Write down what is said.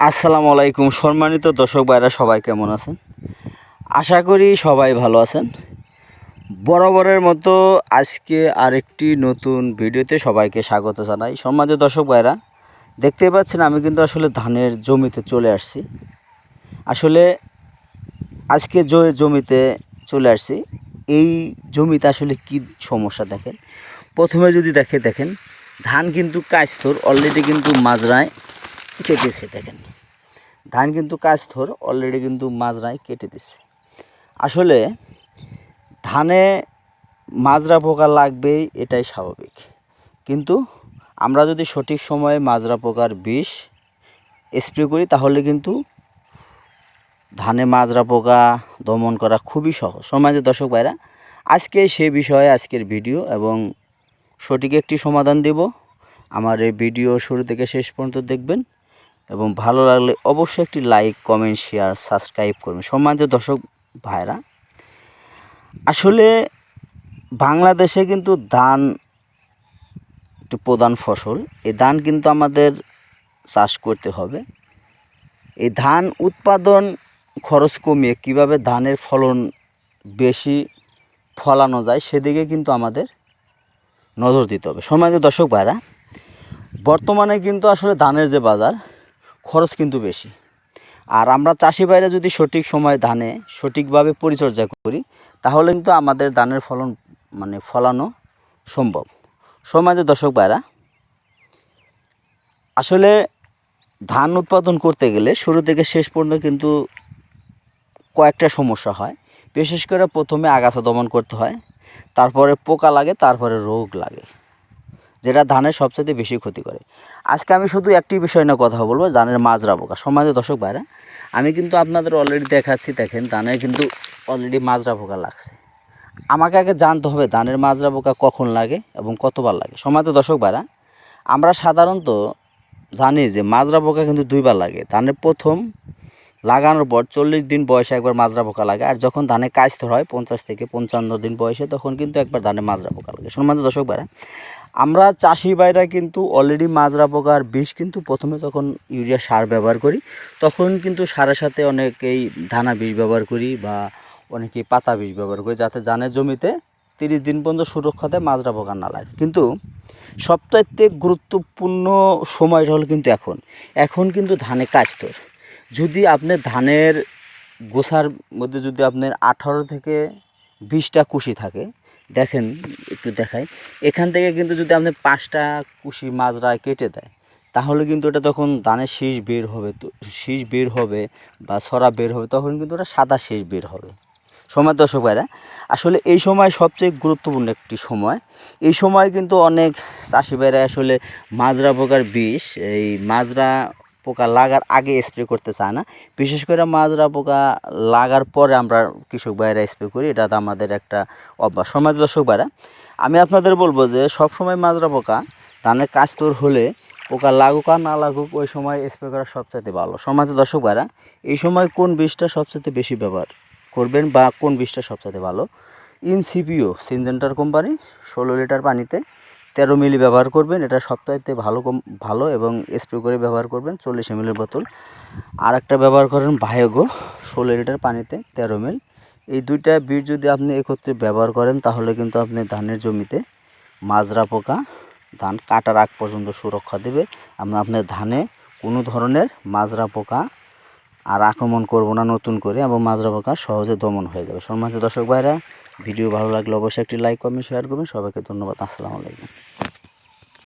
আসসালামু আলাইকুম সম্মানিত দর্শক ভাইরা, সবাই কেমন আছেন? আশা করি সবাই ভালো আছেন। বরাবরের মতো আজকে আরেকটি নতুন ভিডিওতে সবাইকে স্বাগত জানাই। সম্মানিত দর্শক ভাইরা, দেখতে পাচ্ছেন আমি কিন্তু আসলে ধানের জমিতে চলে আসছি। আসলে আজকে জমিতে চলে আসছি, এই জমিতে আসলে কি সমস্যা দেখেন? প্রথমে যদি দেখে দেখেন, ধান কিন্তু কাস্তর অলরেডি কিন্তু মাজরায় কেটেছে দেখেন। ধান কিন্তু কাস্তর অলরেডি কিন্তু মাজরায় কেটে দিচ্ছে আসলে ধানে মাজরা পোকা লাগবেই, এটাই স্বাভাবিক। কিন্তু আমরা যদি সঠিক সময়ে মাজরা পোকার বিষ স্প্রে করি, তাহলে কিন্তু ধানে মাজরা পোকা দমন করা খুবই সহজ। সমাজের দর্শক ভাইরা, আজকে সে বিষয়ে আজকের ভিডিও এবং সঠিক একটি সমাধান দেব। আমার এই ভিডিও শুরু থেকে শেষ পর্যন্ত দেখবেন। এবং ভালো লাগলে অবশ্যই একটি লাইক কমেন্ট শেয়ার সাবস্ক্রাইব করবেন। সম্মানিত দর্শক ভাইরা, আসলে বাংলাদেশে কিন্তু ধান একটি প্রধান ফসল। এই ধান কিন্তু আমাদের চাষ করতে হবে। এই ধান উৎপাদন খরচ কমিয়ে কীভাবে ধানের ফলন বেশি ফলানো যায় সেদিকে কিন্তু আমাদের নজর দিতে হবে। সম্মানিত দর্শক ভাইরা, বর্তমানে কিন্তু আসলে ধানের যে বাজার খরচ কিন্তু বেশি। আর আমরা চাষি বাইরে যদি সঠিক সময় ধানে সঠিকভাবে পরিচর্যা করি, তাহলে কিন্তু আমাদের ধানের ফলন মানে ফলানো সম্ভব। সমাজে দর্শক ভাইরা, আসলে ধান উৎপাদন করতে গেলে শুরু থেকে শেষ পর্যন্ত কিন্তু কয়েকটা সমস্যা হয়। বিশেষ করে প্রথমে আগাছা দমন করতে হয়, তারপরে পোকা লাগে, তারপরে রোগ লাগে। যেটা ধানের সবচেয়ে বেশি ক্ষতি করে। আজকে আমি শুধু একটি বিষয় নিয়ে কথা বলব, ধানের মাজরা পোকা। সমাজে দর্শক ভাইরা, আমি কিন্তু আপনাদের অলরেডি দেখাচ্ছি, দেখেন ধানের কিন্তু অলরেডি মাজরা পোকা লাগছে। আমাকে আগে জানতে হবে ধানের মাজরা পোকা কখন লাগে এবং কতবার লাগে। সমাজে দর্শক ভাইরা, আমরা সাধারণত জানি যে মাজরা পোকা কিন্তু দুইবার লাগে। ধানের প্রথম লাগানোর পর চল্লিশ দিন বয়সে একবার মাজরা পোকা লাগে, আর যখন ধানে কাজথর হয় পঞ্চাশ থেকে পঞ্চান্ন দিন বয়সে, তখন কিন্তু একবার ধানে মাজরা পোকা লাগে। সম্মানিত দর্শক ভাইরা আমরা চাষি ভাইরা কিন্তু অলরেডি মাজরা পোকার বিষ কিন্তু প্রথমে যখন ইউরিয়া সার ব্যবহার করি, তখন কিন্তু সারের সাথে অনেকেই ধানা বিষ ব্যবহার করি বা অনেকেই পাতা বিষ ব্যবহার করি যাতে জানে জমিতে তিরিশ দিন পর্যন্ত সুরক্ষা দেয় মাজরা পোকা না লাগে। কিন্তু সবচাইতে গুরুত্বপূর্ণ সময়টা হলো কিন্তু এখন। এখন কিন্তু ধানে কাজতর যদি আপনি ধানের গোছার মধ্যে যদি আপনার আঠারো থেকে বিশটা কুশি থাকে দেখেন, একটু দেখাই। এখান থেকে কিন্তু যদি আপনি পাঁচটা কুশি মাজরা কেটে দেয়, তাহলে কিন্তু এটা তখন ধানের শীষ বের হবে, তো শীষ বের হবে বা ছড়া বের হবে, তখন কিন্তু ওটা সাদা শীষ বের হবে। সময় দর্শক ভাইরা, আসলে এই সময় সবচেয়ে গুরুত্বপূর্ণ একটি সময়। এই সময় কিন্তু অনেক চাষি ভাইরা আসলে মাজরা পোকার বিষ, এই মাজরা পোকা লাগার আগে স্প্রে করতে চায় না। বিশেষ করে মাজরা পোকা লাগার পরে আমরা কৃষক ভাইরা স্প্রে করি, এটা তো আমাদের একটা অভ্যাস। সমাজ দর্শক ভাইরা, আমি আপনাদের বলব যে সব সময় মাজরা পোকা ধানের কাজ তোর হলে পোকা লাগুক আর না লাগুক, ওই সময় স্প্রে করা সবচাইতে ভালো। সমাজ দর্শক ভাইরা, এই সময় কোন বিষটা সবচাইতে বেশি ব্যবহার করবেন বা কোন বিষটা সবচাইতে ভালো? ইনসিপিও, সিনজেন্টার কোম্পানি, ষোলো লিটার পানিতে তেরো মিলি ব্যবহার করবেন। এটা সপ্তাহেতে ভালো কম, ভালো এবং স্প্রে করে ব্যবহার করবেন চল্লিশ এমএলের বোতল। আর একটা ব্যবহার করেন বায়োগো, ষোলো লিটার পানিতে তেরো মিল এই দুইটা বীজ যদি আপনি একত্রে ব্যবহার করেন, তাহলে কিন্তু আপনি ধানের জমিতে মাজরা পোকা, ধান কাটার আগ পর্যন্ত সুরক্ষা দেবে। আমরা আপনার ধানে কোনো ধরনের মাজরা পোকা আর আক্রমণ করব না নতুন করে এবং মাজরা পোকা সহজে দমন হয়ে যাবে। সম্মানিত দর্শক ভাইরা ভিডিও ভালো লাগলে অবশ্যই একটি লাইক কমেন্ট শেয়ার করবেন। সবাইকে ধন্যবাদ। আসসালামু আলাইকুম।